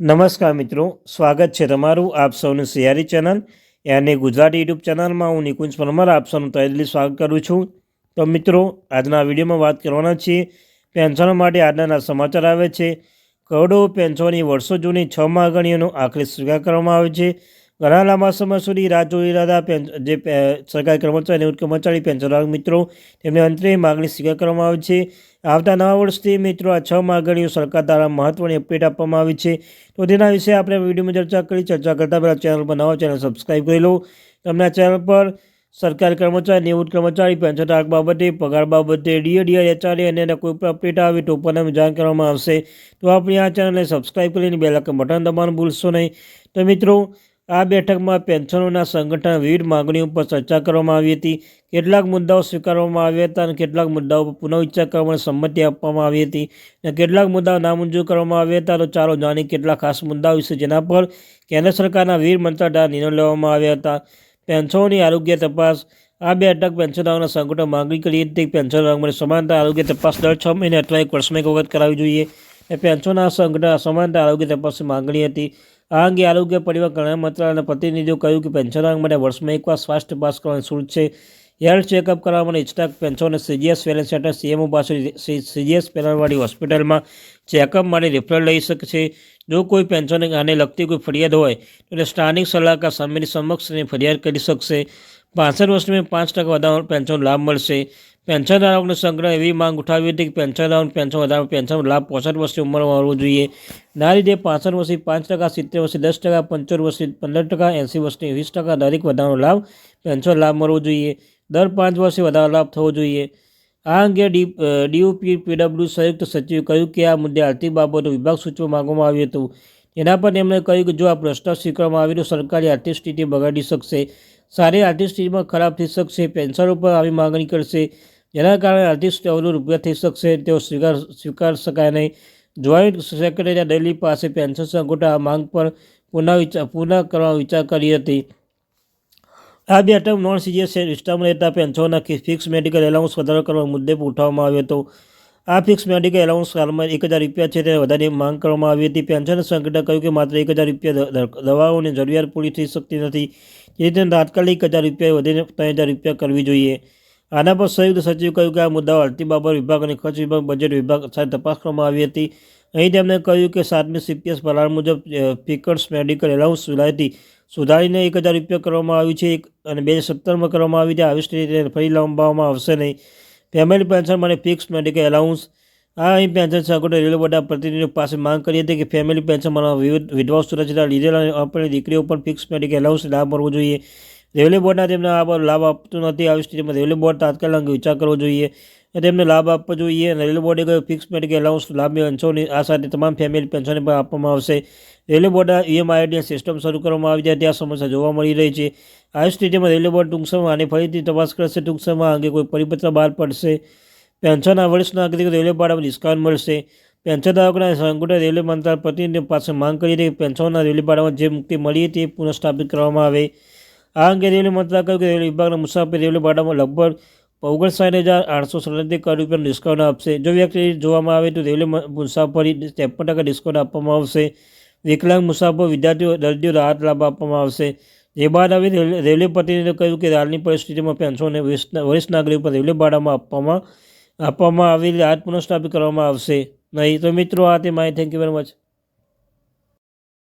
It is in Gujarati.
નમસ્કાર મિત્રો, સ્વાગત છે તમારું આપ સૌનું સિયારી ચેનલ અને ગુજરાતી યુટ્યુબ ચેનલમાં. હું નિકુંજ પરમાર, આપ સૌનું તહેલી સ્વાગત કરું છું. તો મિત્રો, આજના વિડીયોમાં વાત કરવાના છીએ પેન્શનો માટે આજના સમાચાર આવે છે. કરોડો પેન્શનની વર્ષો જૂની છ માગણીઓનો આખરી સ્વીકાર કરવામાં આવે છે. ઘણા લાંબા સમય સુધી રાહ જોઈ રહ્યા જે સરકારી કર્મચારી નિવૃત્ત કર્મચારી પેન્શનર મિત્રો, તેમને અંતરે માગણી સ્વીકાર કરવામાં આવે છે. આવતા નવા વર્ષથી મિત્રો આ છ માગણીઓ સરકાર દ્વારા મહત્વની અપડેટ આપવામાં આવી છે. તો તેના વિશે આપણે વિડીયોમાં ચર્ચા કરી, ચર્ચા કરતા પહેલાં ચેનલ પર નવા ચેનલ સબસ્ક્રાઈબ કરી લો. તમને આ ચેનલ પર સરકારી કર્મચારી નિવૃત્ત કર્મચારી પેન્શન ધારક બાબતે, પગાર બાબતે ડીએ ડીઆર એચઆરએ અને એના કોઈ પણ અપડેટ આવે તો પણ જાણ કરવામાં આવશે. તો આપણે આ ચેનલને સબસ્ક્રાઈબ કરીને બે લાખ બટન દબાવવાનું ભૂલશો નહીં. તો મિત્રો આ બેઠકમાં પેન્શનોના સંગઠન વિવિધ માગણીઓ પર ચર્ચા કરવામાં આવી હતી. કેટલાક મુદ્દાઓ સ્વીકારવામાં આવ્યા હતા અને કેટલાક મુદ્દાઓ પર પુનઃવિચાર કરવાની સંમતિ આપવામાં આવી હતી. અને કેટલાક મુદ્દાઓ નામંજૂર કરવામાં આવ્યા હતા. તો ચાલો જાણી કેટલાક ખાસ મુદ્દાઓ વિશે, જેના પર કેન્દ્ર સરકારના વીર મંત્રા દ્વારા નિર્ણય લેવામાં આવ્યા હતા. પેન્શનોની આરોગ્ય તપાસ. આ બેઠક પેન્શનદારોના સંગઠન માંગણી કરી હતી. પેન્શન અંગમાં સમાનતા, આરોગ્ય તપાસ દર છ મહિને અથવા એક વર્ષમાં એક વખત કરાવવી જોઈએ. એ પેન્શનના સંઘના સમાનતા આરોગ્ય તપાસની માંગણી હતી. આ અંગે આરોગ્ય પરિવાર કલ્યાણ મંત્રાલયના પ્રતિનિધિઓ કહ્યું કે પેન્શન અંગ માટે વર્ષમાં એકવાર સ્વાસ્થ્ય તપાસ કરવાની છૂટ છે. હેલ્થ ચેકઅપ કરવા માટે ઇચ્છતા પેન્શનને સીજીએસ વેલેન્સ સેન્ટર સીએમઓ પાસે સીજીએસ પેનલવાળી હોસ્પિટલમાં ચેકઅપ માટે રેફરલ લઈ શકશે. જો કોઈ પેન્શન આને લગતી કોઈ ફરિયાદ હોય, તો તે સ્થાનિક સલાહકાર સામેની સમક્ષ ફરિયાદ કરી શકશે. પાસઠ વર્ષની પાંચ ટકા વધારાનો પેન્શન લાભ મળશે. પેન્શનધારકોનો સંગ્રહ એવી માંગ ઉઠાવી હતી કે પેન્શનધારકોને પેન્શન વધારો પેન્શન લાભ પોસઠ વર્ષની ઉંમરમાં મળવો જોઈએ. ના રીતે પાસઠ વર્ષથી પાંચ ટકા, સિત્તેર વર્ષથી દસ ટકા, પંચોતેર વર્ષથી પંદર ટકા, એંસી વર્ષથી વીસ ટકા દરેક વધારાનો લાભ, પેન્શન લાભ મળવો જોઈએ. દર પાંચ વર્ષે વધારો લાભ થવો જોઈએ. આ અંગે ડી ડીયુપી પીડબ્લ્યુ સંયુક્ત સચિવે કહ્યું કે આ મુદ્દે આર્થિક બાબતો વિભાગ સૂચવા માંગવામાં આવ્યું હતું. એના પર તેમણે કહ્યું કે જો આ પ્રશ્ન સ્વીકારવામાં આવે તો સરકારી આર્થિક સ્થિતિ બગાડી શકશે. સારી આર્થિક સ્થિતિમાં ખરાબ થઈ શકશે. પેન્શન ઉપર આવી માંગણી કરશે. જેના કારણે આર્ટિસ્ટ અવરું રૂપિયા થઈ શકશે, તેઓ સ્વીકાર સ્વીકાર શકાય નહીં. જોઈન્ટ સેક્રેટરી દિલ્હી પાસે પેન્શન આ માંગ પર પુનઃ વિચાર પુનઃ કરવા વિચાર કરી હતી. આ બેઠક નોન સીજીએસ સિસ્ટમ રહેતા પેન્શનના ફિક્સ મેડિકલ એલાઉન્સ વધારો કરવા મુદ્દે ઉઠાવવામાં આવ્યો હતો. આ ફિક્સ મેડિકલ એલાઉન્સ હાલમાં એક હજાર રૂપિયા છે તે વધારે માંગ કરવામાં આવી હતી. પેન્શન સંકટે કહ્યું કે માત્ર એક હજાર રૂપિયા દવાઓની જરૂરિયાત પૂરી થઈ શકતી નથી. જેથી તાત્કાલિક હજાર રૂપિયા વધીને ત્રણ હજાર રૂપિયા કરવી જોઈએ. આના પર સંયુક્ત સચિવે કહ્યું કે આ મુદ્દાઓ આર્થિક બાબત વિભાગ અને ખર્ચ વિભાગ બજેટ વિભાગ સાથે તપાસ કરવામાં આવી હતી. અહીં તેમણે કહ્યું કે સાતમી સીપીએસ પગાર મુજબ ફિકર્સ મેડિકલ એલાઉન્સ વિલાયતી સુધારીને એક હજાર રૂપિયા કરવામાં આવી છે. અને બે હજાર સત્તરમાં કરવામાં આવી છે આવી રીતે ફરી લંબાવવામાં આવશે નહીં. ફેમિલી પેન્શન માટે ફિક્સ મેડિકલ એલાઉન્સ આ અહીં પેન્શન સંગઠન રેલવે બોર્ડના પ્રતિનિધિઓ પાસે માંગ કરી હતી કે ફેમિલી પેન્શનમાં વિવિધ વિધવા સુરક્ષિત લીધેલા અપણી દીકરીઓ પણ ફિક્સ મેડિકલ એલાઉન્સ લાભ મળવો જોઈએ. રેલવે બોર્ડના તેમને આ લાભ આપતું નથી. આવી સ્થિતિમાં રેલવે બોર્ડ તાત્કાલિક અંગે વિચાર કરવો જોઈએ અને તેમને લાભ આપવો જોઈએ. અને રેલવે બોર્ડે કહ્યું, ફિક્સ મેડિકલ એલાઉન્સ લાભ પેન્શનની આ સાથે તમામ ફેમિલી પેન્શન પણ આપવામાં આવશે. રેલવે બોર્ડના ઈએમઆઈડી સિસ્ટમ શરૂ કરવામાં આવી જાય ત્યાં સમસ્યા જોવા મળી રહી છે. આવી સ્થિતિમાં રેલવે બોર્ડ ટૂંક સમયમાં આને ફરીથી તપાસ કરશે. ટૂંક સમયમાં અંગે કોઈ પરિપત્ર બહાર પડશે. પેન્શનના વરિષ્ઠ નાગરિકો રેલવે ભાડામાં ડિસ્કાઉન્ટ મળશે. પેન્શનધારકોના સંગઠન રેલવે મંત્રાલય પ્રતિનિધિ પાસે માંગ કરી હતી પેન્શનના રેલવે ભાડામાં જે મુક્તિ મળી તે પુનઃસ્થાપિત કરવામાં આવે. આ અંગે રેલવે મંત્રાલય કહ્યું કે રેલવે વિભાગના મુસાફરી રેલવે ભાડામાં લગભગ ઓગણસાઠ હજાર આઠસો સડત્રીસ કરોડ રૂપિયાનું ડિસ્કાઉન્ટ આપશે. જો વ્યક્તિ જોવામાં આવે તો રેલવે મુસાફરી ત્રેપન ટકા ડિસ્કાઉન્ટ આપવામાં આવશે. વિકલાંગ મુસાફરો, વિદ્યાર્થીઓ દર્દીઓ રાહત લાભ આપવામાં આવશે. જે બાદ હવે રેલવે પ્રતિનિધિએ કહ્યું કે હાલની પરિસ્થિતિમાં પેન્શનને વરિષ્ઠ નાગરિકો પર રેલવે ભાડામાં આપવામાં આપવામાં આવેલી રાહત પુનઃસ્થાપિત કરવામાં આવશે. નહીં તો મિત્રો, આ તે માહિતી થેન્ક યુ વેરી મચ